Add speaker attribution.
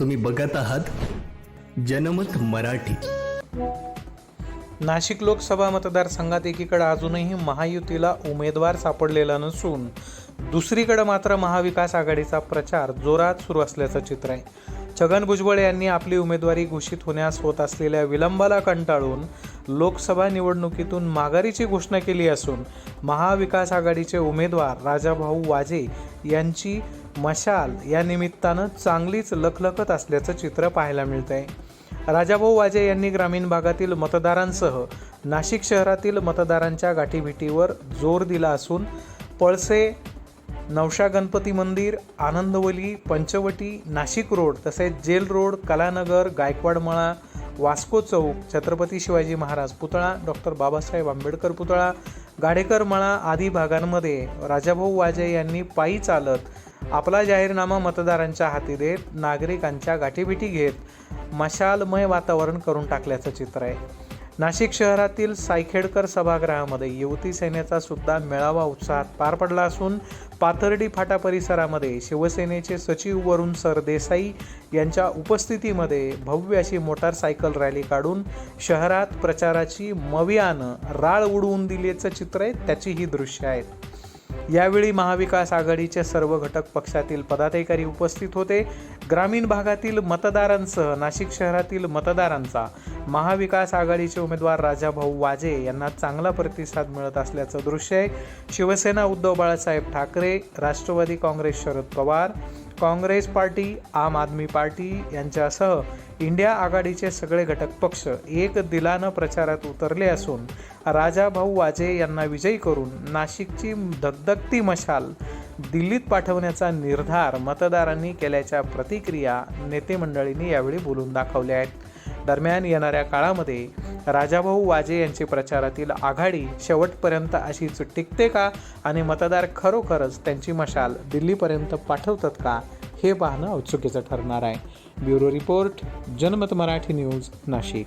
Speaker 1: तुम्ही बघत आहात जनमत मराठी.
Speaker 2: नाशिक लोकसभा मतदारसंघात एकीकडे अजूनही महायुतीला उमेदवार सापडलेला नसून दुसरीकडे मात्र महाविकास आघाडीचा प्रचार जोरात सुरू असल्याचं चित्र आहे. छगन भुजबळ यांनी आपली उमेदवारी घोषित होण्यास होत असलेल्या विलंबाला कंटाळून लोकसभा निवडणुकीतून माघारीची घोषणा केली असून महाविकास आघाडीचे उमेदवार राजाभाऊ वाजे यांची मशाल या निमित्तानं चांगलीच लखलखत असल्याचं चित्र पाहायला मिळतं आहे राजाभाऊ वाजे यांनी ग्रामीण भागातील मतदारांसह नाशिक शहरातील मतदारांच्या गाठीभिटीवर जोर दिला असून पळसे नवशा गणपती मंदिर आनंदवली पंचवटी नाशिक रोड तसेच जेल रोड कलानगर गायकवाड मळा वास्को चौक छत्रपती शिवाजी महाराज पुतळा डॉक्टर बाबासाहेब आंबेडकर पुतळा गाडेकर मळा आदी भागांमध्ये राजाभाऊ वाजे यांनी पायी चालत आपला जाहीरनामा मतदारांच्या हाती देत नागरिकांच्या गाठीभेटी घेत मशालमय वातावरण करून टाकल्याचं चित्र आहे. नाशिक शहरातील सायखेडकर सभागृहामध्ये युवती सेनेचा सुद्धा मेळावा उत्साहात पार पडला असून पाथर्डी फाटा परिसरामध्ये शिवसेनेचे सचिव वरुण सरदेसाई यांच्या उपस्थितीमध्ये भव्य अशी मोटारसायकल रॅली काढून शहरात प्रचाराची मवियानं राळ उडवून दिल्याचं चित्र आहे त्याची ही दृश्य आहेत. यावेळी महाविकास आघाडीचे सर्व घटक पक्षातील पदाधिकारी उपस्थित होते. ग्रामीण भागातील मतदारांसह नाशिक शहरातील मतदारांचा महाविकास आघाडीचे उमेदवार राजाभाऊ वाजे यांना चांगला प्रतिसाद मिळत असल्याचं दृश्य आहे. शिवसेना उद्धव बाळासाहेब ठाकरे राष्ट्रवादी काँग्रेस शरद पवार काँग्रेस पार्टी आम आदमी पार्टी यांच्यासह इंडिया आघाडीचे सगळे घटक पक्ष एक दिलानं प्रचारात उतरले असून राजाभाऊ वाजे यांना विजयी करून नाशिकची धगधगती मशाल दिल्लीत पाठवण्याचा निर्धार मतदारांनी केल्याच्या प्रतिक्रिया नेते मंडळींनी यावेळी बोलून दाखवल्या आहेत. दरम्यान येणाऱ्या काळामध्ये राजाभाऊ वाजे यांची प्रचारातील आघाडी शेवटपर्यंत अशीच टिकते का? आणि मतदार खरोखरच त्यांची मशाल दिल्लीपर्यंत पाठवतात का? हे पाहणं औत्सुकीचं ठरणार आहे. ब्युरो रिपोर्ट जनमत मराठी न्यूज नाशिक.